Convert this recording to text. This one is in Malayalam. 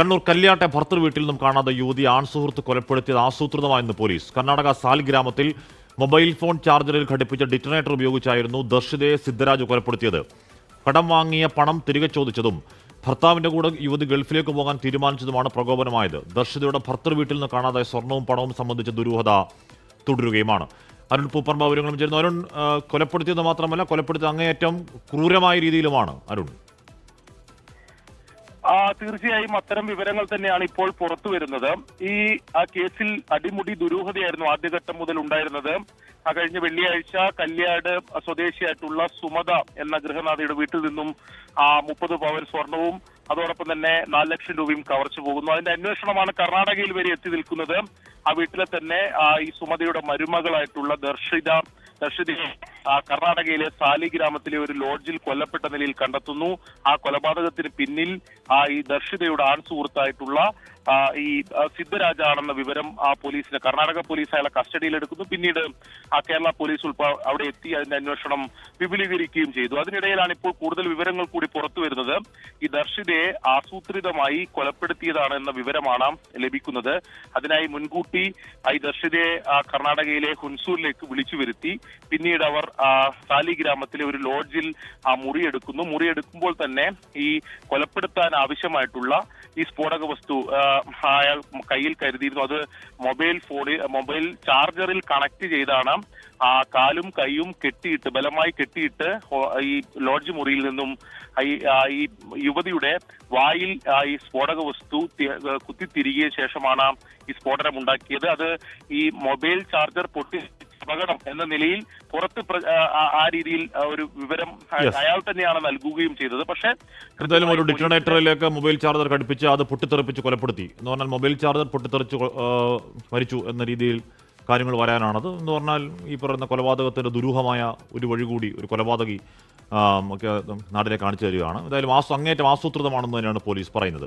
കണ്ണൂർ കല്യാട്ടെ ഭർത്തൃ വീട്ടിൽ നിന്നും കാണാതെ യുവതി ആൺസുഹൃത്ത് കൊലപ്പെടുത്തിയത് ആസൂത്രിതമായെന്ന് പോലീസ്. കർണാടക സാൽ ഗ്രാമത്തിൽ മൊബൈൽ ഫോൺ ചാർജറിൽ ഘടിപ്പിച്ച ഡിറ്റനേറ്റർ ഉപയോഗിച്ചായിരുന്നു ദർശിതയെ സിദ്ധരാജ് കൊലപ്പെടുത്തിയത്. കടം വാങ്ങിയ പണം തിരികെ ചോദിച്ചതും ഭർത്താവിന്റെ കൂടെ യുവതി ഗൾഫിലേക്ക് പോകാൻ തീരുമാനിച്ചതുമാണ് പ്രകോപനമായത്. ദർശിതയുടെ ഭർത്തൃ വീട്ടിൽ നിന്ന് കാണാതായ സ്വർണവും പണവും സംബന്ധിച്ച ദുരൂഹത തുടരുകയുമാണ്. അരുൺ പൂപ്പർമ്മ വിവരങ്ങളും ചേരുന്നു. അരുൺ കൊലപ്പെടുത്തിയത് മാത്രമല്ല കൊലപ്പെടുത്തിയത് അങ്ങേയറ്റം ക്രൂരമായ രീതിയിലുമാണ് അരുൺ. തീർച്ചയായും അത്തരം വിവരങ്ങൾ തന്നെയാണ് ഇപ്പോൾ പുറത്തു വരുന്നത്. ഈ ആ കേസിൽ അടിമുടി ദുരൂഹതയായിരുന്നു ആദ്യഘട്ടം മുതൽ ഉണ്ടായിരുന്നത്. ആ കഴിഞ്ഞ വെള്ളിയാഴ്ച കല്യാട് സ്വദേശിയായിട്ടുള്ള സുമത എന്ന ഗൃഹനാഥയുടെ വീട്ടിൽ നിന്നും ആ മുപ്പത് പവൻ സ്വർണവും അതോടൊപ്പം തന്നെ നാല് ലക്ഷം രൂപയും കവർച്ചു പോകുന്നു. അതിന്റെ അന്വേഷണമാണ് കർണാടകയിൽ വരെ എത്തി നിൽക്കുന്നത്. ആ വീട്ടിലെ തന്നെ ഈ സുമതയുടെ മരുമകളായിട്ടുള്ള ദർശിത ദർശിതയെ ആ, കർണാടകയിലെ സാലി ഗ്രാമത്തിലെ ഒരു ലോഡ്ജിൽ കൊല്ലപ്പെട്ട നിലയിൽ കണ്ടെത്തുന്നു. ആ കൊലപാതകത്തിന് പിന്നിൽ ആ ഈ ദർശിതയുടെ ആൺ സുഹൃത്തായിട്ടുള്ള ഈ ആ, സിദ്ധരാജാണെന്ന വിവരം ആ പോലീസിന് കർണാടക പോലീസ് അയാളെ കസ്റ്റഡിയിലെടുക്കുന്നു പിന്നീട് ആ കേരള പോലീസ് ഉൾപ്പെ അവിടെ എത്തി അതിന്റെ അന്വേഷണം വിപുലീകരിക്കുകയും ചെയ്തു. അതിനിടയിലാണ് ഇപ്പോൾ കൂടുതൽ വിവരങ്ങൾ കൂടി പുറത്തു വരുന്നത്. ഈ ദർശിതയെ ആസൂത്രിതമായി കൊലപ്പെടുത്തിയതാണ് എന്ന വിവരമാണ് ലഭിക്കുന്നത്. അതിനായി മുൻകൂട്ടി ഈ ദർശിതയെ കർണാടകയിലെ ഹുൻസൂരിലേക്ക് വിളിച്ചു വരുത്തി. പിന്നീട് അവർ സാലി ഗ്രാമത്തിലെ ഒരു ലോഡ്ജിൽ ആ മുറിയെടുക്കുന്നു. മുറിയെടുക്കുമ്പോൾ തന്നെ ഈ കൊലപ്പെടുത്താൻ ആവശ്യമായിട്ടുള്ള ഈ സ്ഫോടക വസ്തു അയാൾ കയ്യിൽ കരുതിയിരുന്നു. അത് മൊബൈൽ ഫോണിൽ മൊബൈൽ ചാർജറിൽ കണക്ട് ചെയ്താണ്. ആ കാലും കൈയും കെട്ടിയിട്ട് ബലമായി കെട്ടിയിട്ട് ഈ ലോഡ്ജ് മുറിയിൽ നിന്നും ഈ യുവതിയുടെ വായിൽ ഈ സ്ഫോടക വസ്തു കുത്തിത്തിരികിയ ശേഷമാണ് ഈ സ്ഫോടനം ഉണ്ടാക്കിയത് അത് ഈ മൊബൈൽ ചാർജർ പൊട്ടി അപകടം എന്ന നിലയിൽ പുറത്ത് ആ, രീതിയിൽ ഒരു വിവരം അയാൾ തന്നെയാണ് നൽകുകയും ചെയ്തത്. പക്ഷേ എന്തായാലും ഒരു ഡിറ്റണേറ്ററിലേക്ക് മൊബൈൽ ചാർജർ ഘടിപ്പിച്ച് അത് പൊട്ടിത്തെറിപ്പിച്ച് കൊലപ്പെടുത്തി. എന്ന് പറഞ്ഞാൽ മൊബൈൽ ചാർജർ പൊട്ടിത്തെറിച്ച് മരിച്ചു എന്ന രീതിയിൽ കാര്യങ്ങൾ വരാനാണത്. എന്ന് പറഞ്ഞാൽ ഈ പറയുന്ന കൊലപാതകത്തിന്റെ ദുരൂഹമായ ഒരു വഴി കൂടി ഒരു കൊലപാതകി ഒക്കെ നാടിനെ കാണിച്ചു തരികയാണ്. എന്തായാലും ആസു അങ്ങേറ്റം ആസൂത്രിതമാണെന്ന് തന്നെയാണ് പോലീസ് പറയുന്നത്.